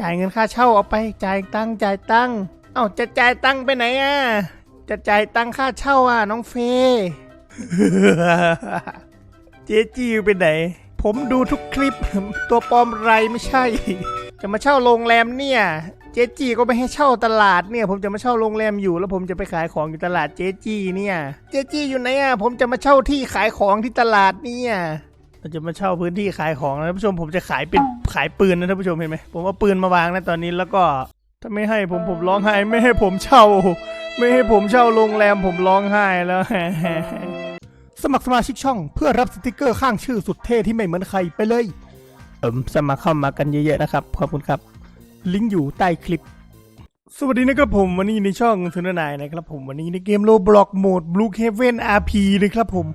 จ่ายเงินค่าเช่าเอาไปจ่ายตังจ่ายตังเอ้าจะจ่ายตังไปไหนอะจะจ่ายตังค่าเช่าอะน้องเฟย์เจ๊จีไปไหน ผมดูทุกคลิปตัวปลอมไรไม่ใช่ จะมาเช่าโรงแรมเนี่ย เจ๊จีก็ไม่ให้เช่าตลาดเนี่ย ผมจะมาเช่าโรงแรมอยู่ แล้วผมจะไปขายของอยู่ตลาดเจ๊จีเนี่ย เจ๊จีอยู่ไหนอะผมจะมาเช่าที่ขายของที่ตลาดเนี่ย เราจะมาเช่าพื้นที่ขายของนะท่านผู้ชมผมจะขายเป็นขายปืนนะท่านผู้ชมเห็นไหมผมเอาปืนมาวางนะตอนนี้แล้วก็ถ้าไม่ให้ผมผมร้องไห้ไม่ให้ผมเช่า ไม่ให้ผมเช่าโรงแรมผมร้องไห้แล้วสมัครสมาชิกช่องเพื่อรับสติกเกอร์ข้างชื่อสุดเท่ที่ไม่เหมือนใครไปเลย เอิมสมัครเข้ามากันเยอะๆนะครับขอบคุณครับ ลิงก์อยู่ใต้คลิป สวัสดีนะครับผมวันนี้ในช่องทุนนายนะครับผมวันนี้ในเกมโลบล็อกโหมด Blue Heaven RP นะครับผม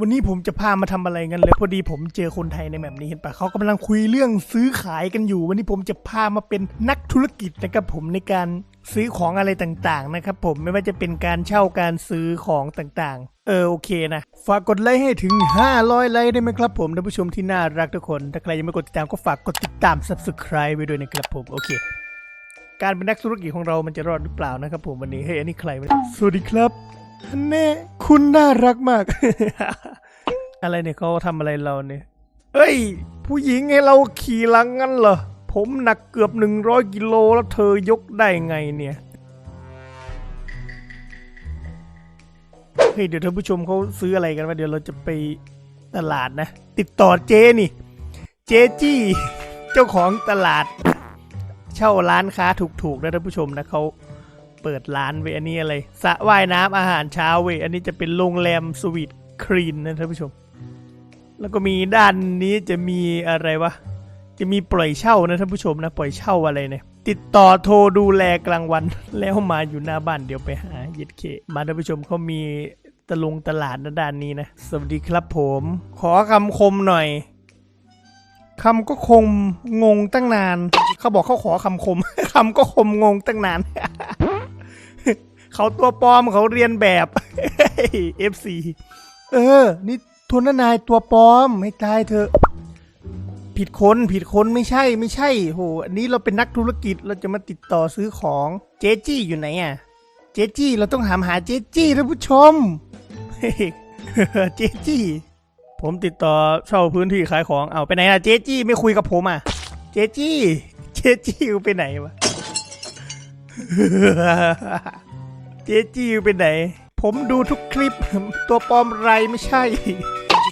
วันนี้ผมจะพามาทำอะไรกันเลยพอดีผมเจอคนไทยในแบบนี้เห็นปะเขากำลังคุยเรื่องซื้อขายกันอยู่ วันนี้ผมจะพามาเป็นนักธุรกิจนะครับผมในการซื้อของอะไรต่างๆนะครับผมไม่ว่าจะเป็นการเช่าการซื้อของต่างๆ เออโอเคนะฝากกดไลค์ให้ถึง 500 ไลค์ได้ไหมครับผมท่านผู้ชมที่น่ารักทุกคน ถ้าใครยังไม่กดติดตามก็ฝากกดติดตาม subscribe ไว้ด้วยนะครับผมโอเคการเป็นนักธุรกิจของเรามันจะรอดหรือเปล่านะครับผมวันนี้เฮ้ยอันนี้ใครสวัสดีครับแน่ คุณน่ารักมาก อะไรเนี่ยเขาทำอะไรเราเนี่ย เอ้ย ผู้หญิงให้เราขี่หลังงั้นเหรอ ผมหนักเกือบหนึ่งร้อยกิโลแล้วเธอยกได้ไงเนี่ย เฮ้ย เดี๋ยวท่านผู้ชมเขาซื้ออะไรกันวะเดี๋ยวเราจะไปตลาดนะ ติดต่อเจนี่ เจจี้ เจ้าของตลาด เช่าร้านค้าถูกๆนะท่านผู้ชมนะเขา เปิดร้านเวยอันนี้อะไรสระว่ายน้ำอาหารเช้าเวยอันนี้จะเป็นโรงแรมสวีทครีนนะท่านผู้ชม แล้วก็มีด้านนี้จะมีอะไรวะ จะมีปล่อยเช่านะท่านผู้ชมนะปล่อยเช่าอะไรเนี่ยติดต่อโทรดูแลกลางวันแล้วมาอยู่หน้าบ้านเดี๋ยวไปหาเย็ดเค มาท่านผู้ชมเขามีตะลงตลาดนะด้านนี้นะ สวัสดีครับผม ขอคำคมหน่อยคำก็คมงงตั้งนาน เขาบอกเขาขอคำคมคำก็คมงงตั้งนาน เขาตัวปลอมเขาเรียนแบบ FC เออ นี่ทุนนายตัวปลอมให้ตายเถอะผิดคนผิดคนไม่ใช่ไม่ใช่โหอันนี้เราเป็นนักธุรกิจเราจะมาติดต่อซื้อของเจจี้อยู่ไหนอะ เจจี้เราต้องหามหาเจจี้ท่านผู้ชมเจจี้ผมติดต่อเช่าพื้นที่ขายของเอาไปไหนล่ะเจจี้ไม่คุยกับผมอะ เจจี้ เจจี้ไปไหนวะ เจจี้ไปไหน ผมดูทุกคลิป ตัวปลอมไรไม่ใช่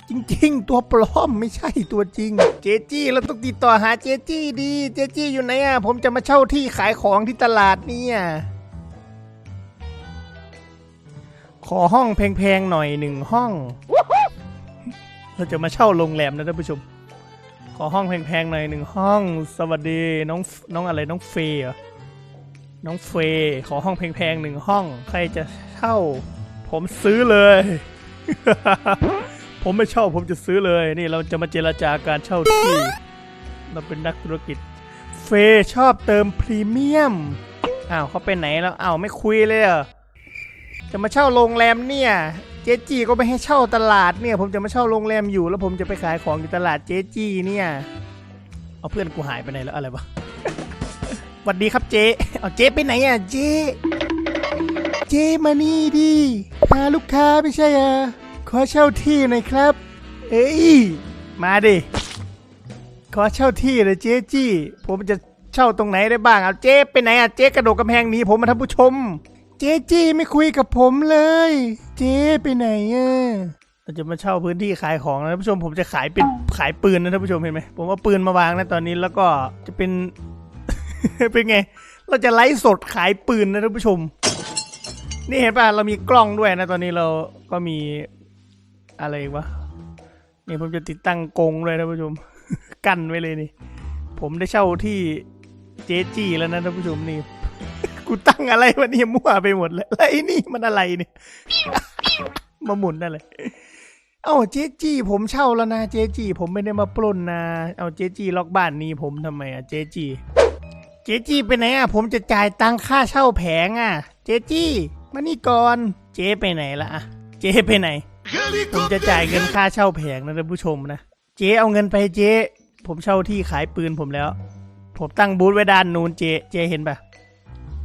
จริงๆ ตัวปลอมไม่ใช่ตัวจริง เจจี้เราต้องติดต่อหาเจจี้ดี เจจี้อยู่ไหนอะ ผมจะมาเช่าที่ขายของที่ตลาดเนี่ย ขอห้องแพงๆหน่อยหนึ่งห้อง เราจะมาเช่าโรงแรมนะท่านผู้ชม ขอห้องแพงๆหน่อยหนึ่งห้อง สวัสดีน้องน้องอะไรน้องเฟย์ น้องเฟย์ขอห้องแพงๆหนึ่งห้อง ใครจะเช่า ผมซื้อเลย ผมไม่เช่าผมจะซื้อเลย นี่เราจะมาเจรจาการเช่าที่ เราเป็นนักธุรกิจ เฟย์ชอบเติมพรีเมียมอ้าวเขาไปไหนแล้วอ้าวไม่คุยเลยเหรอจะมาเช่าโรงแรมเนี่ย เจจีก็ไม่ให้เช่าตลาดเนี่ย ผมจะมาเช่าโรงแรมอยู่แล้วผมจะไปขายของอยู่ตลาดเจจีเนี่ย เอาเพื่อนกูหายไปไหนแล้วอะไรวะ วัสดีครับเจ๊เอาเจ๊ไปไหนอะเจ๊เจ๊มานี่ดิหาลูกค้าไม่ใช่เหรอขอเช่าที่หน่อยครับ เอ้ยมาดิขอเช่าที่เลยเจ๊จี้ ผมจะเช่าตรงไหนได้บ้างเอาเจ๊ไปไหนอะเจ๊กระโดดกำแพงหนีผมมาท่านผู้ชม เจ๊จี้ไม่คุยกับผมเลย เจ๊ไปไหนอะเราจะมาเช่าพื้นที่ขายของนะท่านผู้ชมผมจะขายเป็นขายปืนนะท่านผู้ชมเห็นไหมผมเอาปืนมาวางนะตอนนี้แล้วก็จะเป็น เป็นไง เราจะไลฟ์สดขายปืนนะท่านผู้ชม นี่เห็นป่ะ เรามีกล้องด้วยนะ ตอนนี้เราก็มีอะไรอีกวะนี่ผมจะติดตั้งกงเลยนะท่านผู้ชม กั้นไว้เลยนี่ ผมได้เช่าที่เจจีแล้วนะท่านผู้ชมนี่กูตั้งอะไรวะเนี่ยมั่วไปหมดเลยแล้วไอ้นี่มันอะไรเนี่ยมาหมุนอะไรเอ้าเจจีผมเช่าแล้วนะเจจีผมไม่ได้มาปล้นนะ เอาเจจีล็อกบ้านนี้ผมทำไมอะเจจี เจจี้ไปไหนอะผมจะจ่ายตังค่าเช่าแผงอะ เจจี้มานี่ก่อนเจ๊ไปไหนละอะเจ๊ไปไหน ผมจะจ่ายเงินค่าเช่าแผงนะท่านผู้ชมนะเจ๊เอาเงินไปเจ๊ผมเช่าที่ขายปืนผมแล้วผผมตั้งบูธไว้ด้านนู้นเจเจเห็นปะ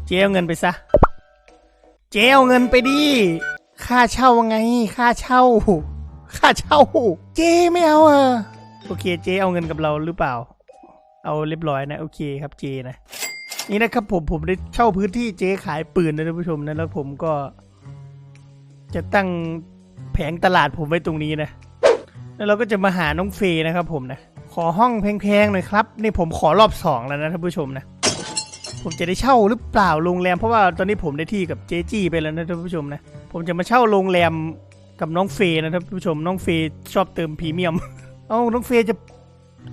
เจเอาเงินไปซะเจเอาเงินไปดิค่าเช่าไง ค่าเช่า ค่าเช่า เจไม่เอาอะโอเคเจเอาเงินกับเราหรือเปล่า เอาเรียบร้อยนะโอเคครับเจนะนี่นะครับผมผมได้เช่าพื้นที่เจขายปืนนะท่านผู้ชมนะแล้วผมก็ จะตั้งแผงตลาดผมไว้ตรงนี้นะ แล้วเราก็จะมาหาน้องเฟยนะครับผมนะขอห้องแพงๆหน่อยครับนี่ผมขอรอบสองแล้วนะท่านผู้ชมนะผมจะได้เช่าหรือเปล่าโรงแรมเพราะว่าตอนนี้ผมได้ที่กับเจจี้ไปแล้วนะท่านผู้ชมนะผมจะมาเช่าโรงแรมกับน้องเฟยนะท่านผู้ชมน้องเฟยชอบเติมพรีเมียม เอาน้องเฟยจะ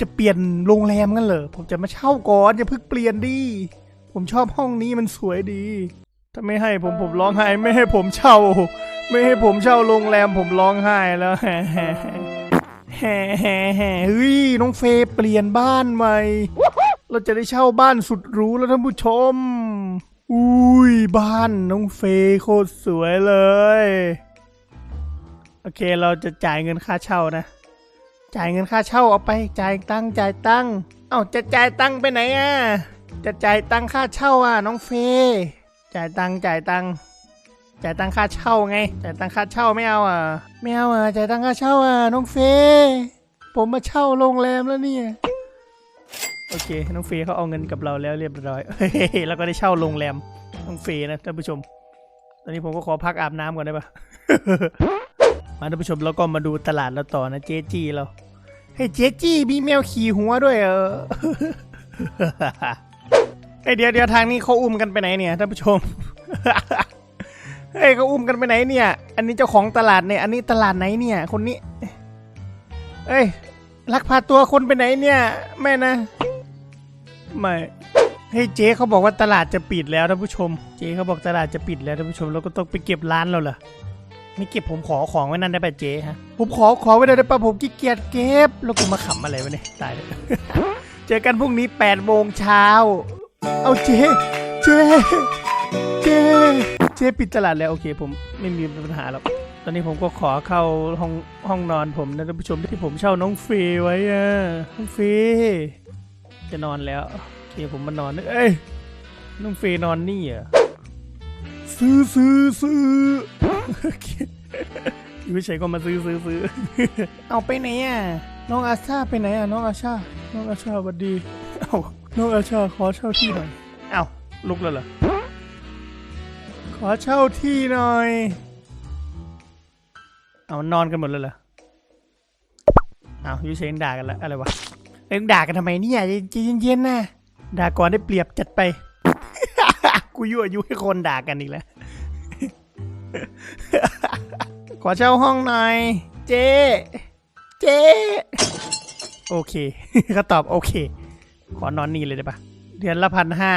จะเปลี่ยนโรงแรมกันเหรอ ผมจะมาเช่าก่อนอย่าเพิ่งเปลี่ยนดิ ผมชอบห้องนี้มันสวยดี ถ้าไม่ให้ผมผมร้องไห้ ไม่ให้ผมเช่า ไม่ให้ผมเช่าโรงแรมผมร้องไห้แล้วแฮ่แฮ่แฮ่แฮ่เฮ้ยน้องเฟยเปลี่ยนบ้านใหม่ เราจะได้เช่าบ้านสุดหรูแล้วท่านผู้ชม อุ้ยบ้านน้องเฟยโคตรสวยเลย โอเคเราจะจ่ายเงินค่าเช่านะ จ่ายเงินค่าเช่าเอาไปจ่ายตังจ่ายตังเอ้าจะจ่ายตังไปไหนอะจะจ่ายตังค่าเช่าอะน้องเฟย์จ่ายตังจ่ายตังจ่ายตังค่าเช่าไงจ่ายตังค่าเช่าไม่เอาอะไม่เอาอะจ่ายตังค่าเช่าอะน้องเฟย์ผมมาเช่าโรงแรมแล้วเนี่ยโอเค น้องเฟย์เขาเอาเงินกับเราแล้วเรียบร้อยเฮ้ยแล้วก็ได้เช่าโรงแรมน้องเฟย์นะท่านผู้ชม ตอนนี้ผมก็ขอพักอาบน้ำก่อนได้ปะ มาท่านผู้ชมแล้วก็มาดูตลาดเราต่อนะเจจี้เราเฮ้ยเจจี้มีแมวขี่หัวด้วยเออเฮ้ยเดี๋ยวเดี๋ยวทางนี้เขาอุ้มกันไปไหนเนี่ยท่านผู้ชมเฮ้ยเขาอุ้มกันไปไหนเนี่ย อันนี้เจ้าของตลาดเนี่ย อันนี้ตลาดไหนเนี่ย คนนี้เอ้ยลักพาตัวคนไปไหนเนี่ยแม่นะไม่เฮ้ยเจ๊เขาบอกว่าตลาดจะปิดแล้วท่านผู้ชม เจ๊เขาบอกตลาดจะปิดแล้วท่านผู้ชมเราก็ต้องไปเก็บร้านเราเหรอ ไม่เก็บผมขอของไว้นั่นได้ป่ะเจ๊ฮะ ผมขอของไว้ได้ป่ะผมขี้เกียจเก็บ แล้วกูมาขำอะไรวะเนี่ย ตายเลยเจอกันพรุ่งนี้8โมงเช้า เอาเจ๊เจ๊เจ๊เจ๊ปิดตลาดแล้วโอเค ผมไม่มีปัญหาหรอก ตอนนี้ผมก็ขอเข้าห้องห้องนอนผมนะท่านผู้ชมที่ผมเช่าน้องเฟยไว้อะน้องเฟยจะนอนแล้วโอเคผมมานอนเอ้ยน้องเฟยนอนนี่เหรอะซื้อซื้อซื้อ โอเคอยู่เฉยๆก็มาซื้อซื้อซื้อเอาไปไหนอะน้องอาชาไปไหนอะน้องอาชาน้องอาชาสวัสดีเอ้าน้องอาชาขอเช่าที่หน่อยเอ้าลุกแล้วเหรอขอเช่าที่หน่อย เอานอนกันหมดเลยเหรอเอายูเชนด่ากันแล้วอะไรวะเอ็งด่ากันทำไมเนี่ยใจเย็นๆนะด่าก่อนได้เปรียบจัดไป กูยั่วยุให้คนด่ากันอีกแล้ว ขอเช่าห้องหน่อยเจ๊เจ๊โอเคเขาตอบโอเค ขอนอนนี่เลยได้ปะเดือนละพันห้า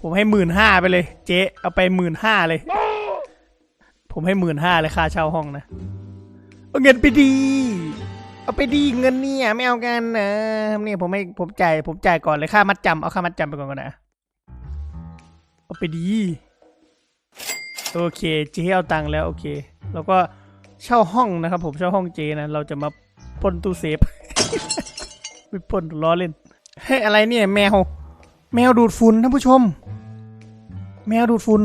ผมให้หมื่นห้าไปเลย เจ๊เอาไปหมื่นห้าเลย ผมให้หมื่นห้าเลยค่าเช่าห้องนะเอาเงินไปดี เอาไปดีเงินเนี่ยไม่เอากันนะเนี่ยผมให้ผมจ่ายผมจ่ายก่อนเลยค่ามัดจำเอาค่ามัดจำไปก่อนก็ได้เอาไปดี โอเคเจ๊เอาตังค์แล้วโอเค แล้วก็เช่าห้องนะครับ ผมเช่าห้องเจนะเราจะมาปล้นตู้เซฟ ไม่ปล้นล้อเล่นเฮ้ยอะไรเนี่ย แมว แมวดูดฝุ่นท่านผู้ชม แมวดูดฝุ่น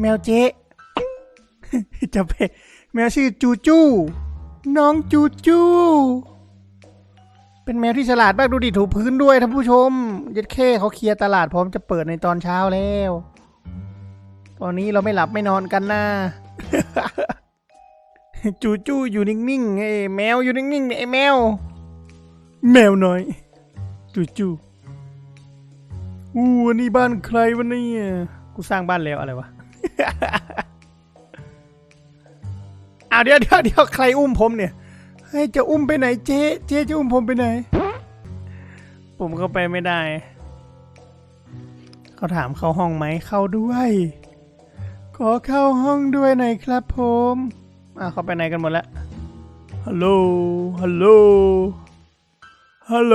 แมวเจ๊จะไปแมวชื่อจูจูน้องจูจู เป็นแมวที่ฉลาดมากดูดิถูพื้นด้วยท่านผู้ชมย็ดเข้เขาเคลียร์ตลาดพร้อมจะเปิดในตอนเช้าแล้ว ตอนนี้เราไม่หลับไม่นอนกันนะจูจูอยู่นิ่งๆไอ้แมวอยู่นิ่งๆไอ้แมว แมวน้อย จูจูอู้อันี้บ้านใครวะเนี่ยกูสร้างบ้านแล้วอะไรวะอ้าวเดี๋ยวเดี๋ยวเดี๋ยวใครอุ้มผมเนี่ยเฮ้จะอุ้มไปไหนเจ๊เจ๊จะอุ้มผมไปไหน ผมเข้าไปไม่ได้ เขาถามเข้าห้องไหมเข้าด้วย ขอเข้าห้องด้วยหน่อยครับผมอะเขาไปไหนกันหมดแล้วฮัลโหลฮัลโหลฮัลโหล